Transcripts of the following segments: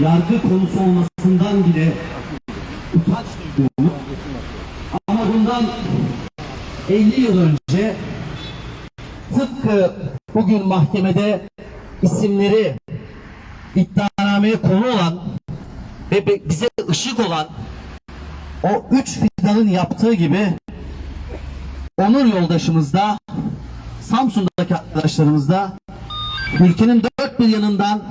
yargı konusu olmasından bile utanç duyduğumuz ama bundan 50 yıl önce tıpkı bugün mahkemede isimleri iddianameye konu olan ve bize ışık olan o üç fidanın yaptığı gibi Onur yoldaşımız da Samsun'daki arkadaşlarımız da ülkenin dört bir yanından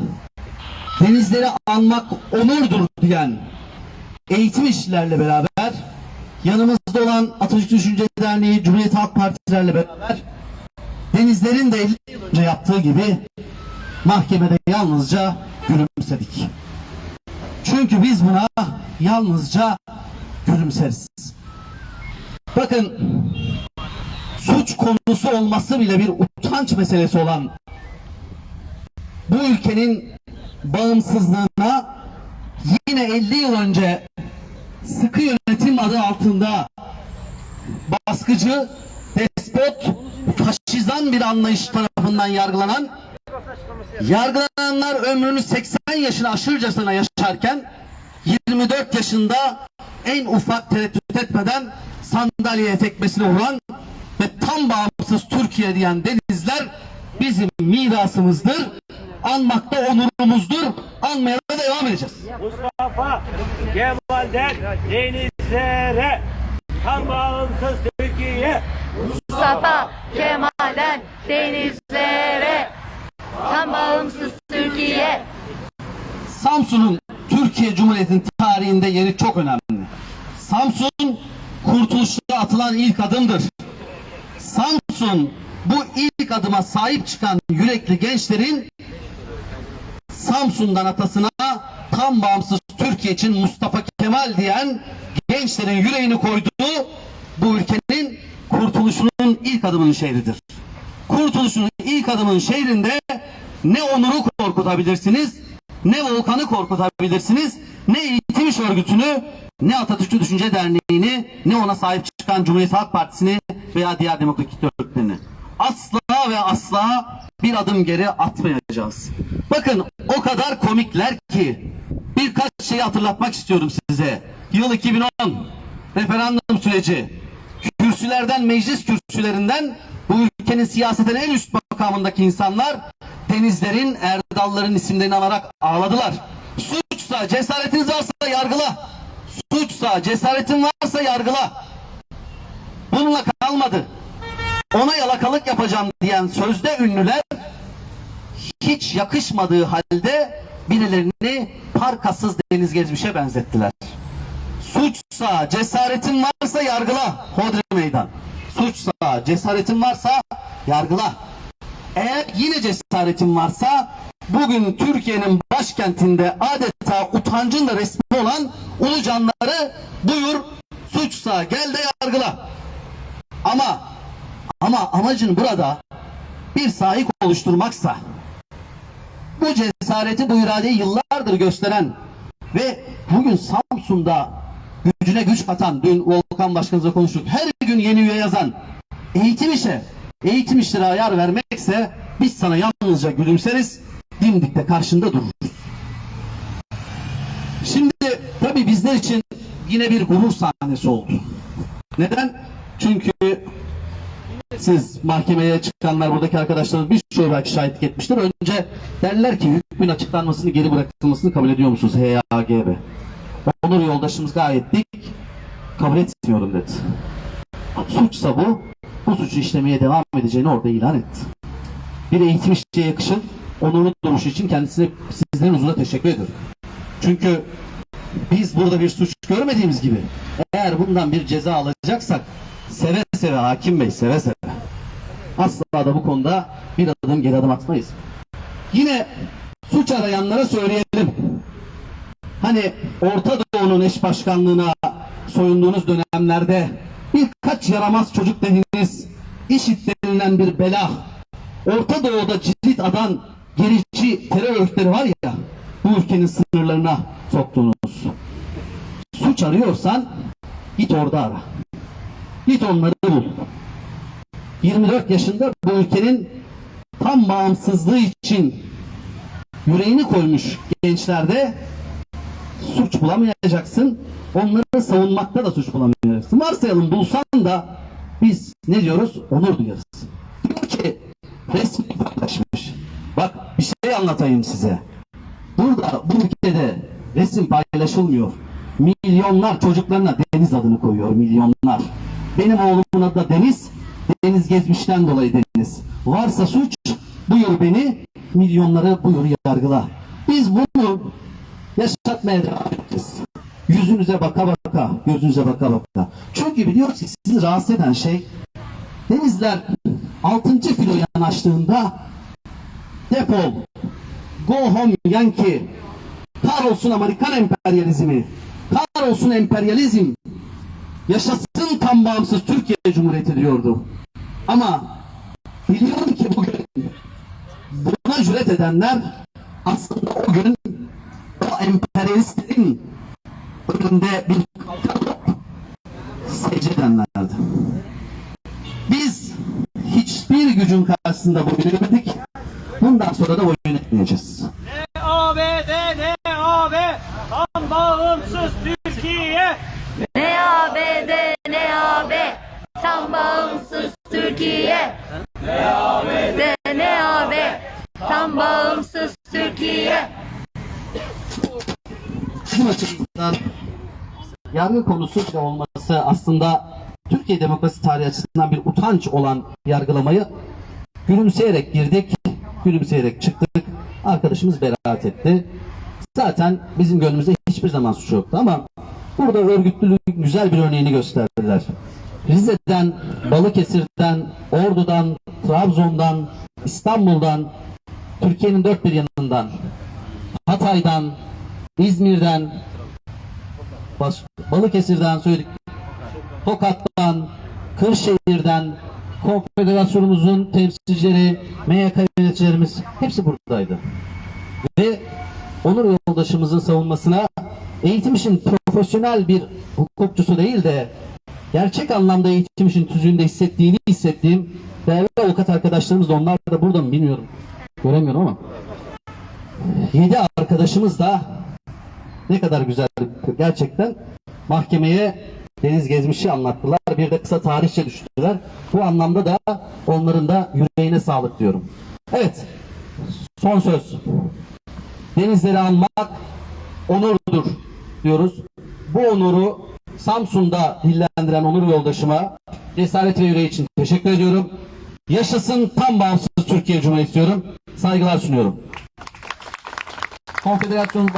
denizleri almak onurdur diyen eğitim işçilerle beraber yanımızda olan Atatürk Düşünce Derneği, Cumhuriyet Halk Partilerle beraber denizlerin de 50 yıl yaptığı gibi mahkemede yalnızca gülümsedik. Çünkü biz buna yalnızca gülümseriz. Bakın suç konusu olması bile bir utanç meselesi olan bu ülkenin bağımsızlığına yine 50 yıl önce sıkı yönetim adı altında baskıcı, despot, faşizan bir anlayış tarafından yargılanan yargılananlar ömrünü 80 yaşına aşırıcasına yaşarken 24 yaşında en ufak tereddüt etmeden sandalyeye tekmesini vuran ve tam bağımsız Türkiye diyen denizler bizim mirasımızdır. Anmakta onurumuzdur. Anmaya da devam edeceğiz. Mustafa Kemal'den denizlere tam bağımsız Türkiye Mustafa Kemal'den denizlere tam bağımsız Türkiye Samsun'un Türkiye Cumhuriyeti'nin tarihinde yeri çok önemli. Samsun kurtuluşa atılan ilk adımdır. Samsun bu ilk adıma sahip çıkan yürekli gençlerin Samsun'dan atasına tam bağımsız Türkiye için Mustafa Kemal diyen gençlerin yüreğini koyduğu bu ülkenin kurtuluşunun ilk adımının şehridir. Kurtuluşun ilk adımının şehrinde ne onuru korkutabilirsiniz, ne volkanı korkutabilirsiniz, ne eğitim iş örgütünü, ne Atatürkçü Düşünce Derneği'ni, ne ona sahip çıkan Cumhuriyet Halk Partisi'ni veya diğer demokratik örgütlerini. Asla ve asla bir adım geri atmayacağız. Bakın o kadar komikler ki birkaç şeyi hatırlatmak istiyorum size. Yıl 2010 referandum süreci kürsülerden, meclis kürsülerinden bu ülkenin siyaseten en üst makamındaki insanlar denizlerin, erdalların isimlerini alarak ağladılar. Suçsa, cesaretiniz varsa yargıla. Suçsa, cesaretin varsa yargıla. Bununla kalmadı. Ona yalakalık yapacağım diyen sözde ünlüler hiç yakışmadığı halde birilerini parkasız deniz gezmişe benzettiler. Suçsa, cesaretin varsa yargıla. Hodri meydan. Suçsa, cesaretin varsa yargıla. Eğer yine cesaretin varsa bugün Türkiye'nin başkentinde adeta utancın da resmi olan Ulucanları buyur suçsa gel de yargıla. Ama ama amacın burada bir sahip oluşturmaksa bu cesareti, bu iradeyi yıllardır gösteren ve bugün Samsun'da gücüne güç katan, dün Volkan Başkanımızla konuştuk, her gün yeni üye yazan, eğitim işe, eğitim işlere ayar vermekse biz sana yalnızca gülümseriz, dimdikte karşında dururuz. Şimdi tabii bizler için yine bir gurur sahnesi oldu. Neden? Çünkü siz mahkemeye çıkanlar buradaki arkadaşlarımız birçoğu belki şahitlik etmiştir. Önce derler ki hükmün açıklanmasını geri bırakılmasını kabul ediyor musunuz HAGB? Onur yoldaşımız gayet dik kabul etmiyorum dedi. Suçsa bu, bu suçu işlemeye devam edeceğini orada ilan etti. Bir eğitim işçiye yakışın onurlu duruşu için kendisine sizlerin huzuruna teşekkür ediyorum. Çünkü biz burada bir suç görmediğimiz gibi eğer bundan bir ceza alacaksak seve seve hakim bey seve seve. Asla da bu konuda bir adım geri adım atmayız. Yine suç arayanlara söyleyelim. Hani Orta Doğu'nun eş başkanlığına soyunduğunuz dönemlerde birkaç yaramaz çocuk dediniz, IŞİD denilen bir bela, Orta Doğu'da cirit adan gerici terör örgütleri var ya, bu ülkenin sınırlarına soktuğunuz. Suç arıyorsan git orada ara. Git onları bul. 24 yaşında bu ülkenin tam bağımsızlığı için yüreğini koymuş gençlerde suç bulamayacaksın. Onları savunmakta da suç bulamayacaksın. Varsayalım bulsan da biz ne diyoruz? Onur duyarız. Diyor ki resmi paylaşmış. Bak bir şey anlatayım size. Burada bu ülkede resim paylaşılmıyor. Milyonlar çocuklarına Deniz adını koyuyor milyonlar. Benim oğlumun adı da Deniz. Deniz gezmişten dolayı Deniz. Varsa suç buyur beni milyonları buyur yargıla. Biz bunu yaşatmaya devam edeceğiz. Yüzünüze baka baka, gözünüze baka baka. Çünkü biliyoruz ki sizi rahatsız eden şey denizler 6. filo yanaştığında defol, go home Yankee, kahrolsun Amerikan emperyalizmi, kahrolsun emperyalizm, yaşasın tam bağımsız Türkiye Cumhuriyeti diyordu. Ama biliyorum ki bugün buna cüret edenler aslında o gün o emperyalistlerin önünde bir kalkan secde edenlerdi. Biz hiçbir gücün karşısında boyun eğmedik. Bundan sonra da boyun eğmeyeceğiz. Bizim açımızdan yargı konusu bile olması aslında Türkiye demokrasi tarihi açısından bir utanç olan yargılamayı gülümseyerek girdik, gülümseyerek çıktık. Arkadaşımız beraat etti. Zaten bizim gönlümüzde hiçbir zaman suç yoktu ama burada örgütlülük güzel bir örneğini gösterdiler. Rize'den, Balıkesir'den, Ordu'dan, Trabzon'dan, İstanbul'dan, Türkiye'nin dört bir yanından, Hatay'dan, İzmir'den, Balıkesir'den söyledik, Tokat'tan, Kırşehir'den, Konfederasyonumuzun temsilcileri, MYK yöneticilerimiz hepsi buradaydı. Ve Onur yoldaşımızın savunmasına eğitim işin profesyonel bir hukukçusu değil de gerçek anlamda eğitim işin tüzüğünde hissettiğini hissettiğim değerli avukat arkadaşlarımız da onlar da burada mı bilmiyorum. Göremiyorum ama. Yedi arkadaşımız da ne kadar güzel gerçekten mahkemeye Deniz Gezmiş'i anlattılar. Bir de kısa tarihçe düştüler. Bu anlamda da onların da yüreğine sağlık diyorum. Evet. Son söz. Denizleri anmak onurdur diyoruz. Bu onuru Samsun'da dillendiren onur yoldaşıma cesaret ve yüreği için teşekkür ediyorum. Yaşasın tam bağımsız Türkiye Cumhuriyeti diyorum. Saygılar sunuyorum. Konfederasyon